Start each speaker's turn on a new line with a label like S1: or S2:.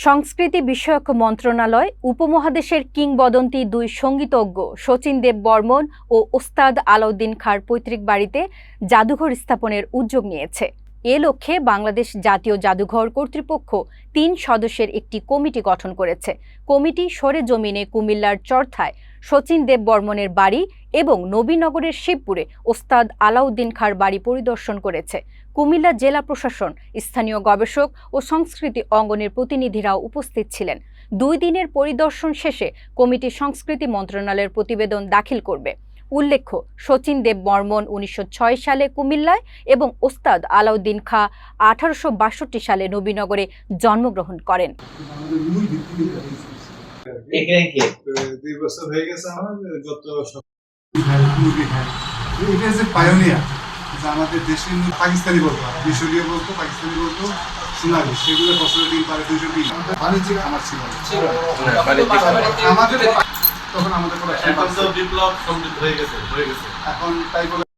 S1: সংস্কৃতি বিষয়ক মন্ত্রণালয়, উপমহাদেশের কিংবদন্তি দুই সঙ্গীতজ্ঞ শচীন দেব বর্মন ও ওস্তাদ আলাউদ্দিন খাঁর পৈতৃক বাড়িতে জাদুঘর স্থাপনের উদ্যোগ নিয়েছে। এ লক্ষ্যে বাংলাদেশ জাতীয় জাদুঘর কর্তৃপক্ষ তিন সদস্যের একটি কমিটি গঠন করেছে। কমিটি সরেজমিনে কুমিল্লার চরথায় শচীন দেব বর্মনের বাড়ি এবং নবীনগরের শিবপুরে ওস্তাদ আলাউদ্দিন খাঁর বাড়ি পরিদর্শন করেছে। কুমিল্লা জেলা প্রশাসন, স্থানীয় গবেষক ও সংস্কৃতি অঙ্গনের প্রতিনিধিরাও উপস্থিত ছিলেন। দুই দিনের পরিদর্শন শেষে কমিটি সংস্কৃতি মন্ত্রণালয়ের প্রতিবেদন দাখিল করবে। উল্লেখ্য শচীন দেব বর্মন উনিশশো ছয় সালে কুমিল্লায় এবং ওস্তাদ আলাউদ্দিন খাঁ আঠারোশো বাষট্টি সালে নবীনগরে জন্মগ্রহণ করেন।
S2: আমাদের দেশের পাকিস্তানি বলতো মিশরীয় বলতো পাকিস্তানি বলতো সোনালি সেগুলো বছরের দিন পারে দুইশো বাণিজ্যিক আমার ছিল আমাদের তখন আমাদের কোনো
S3: এখন তো বিপ্লব হয়ে গেছে হয়ে গেছে।
S2: এখন তাই বলে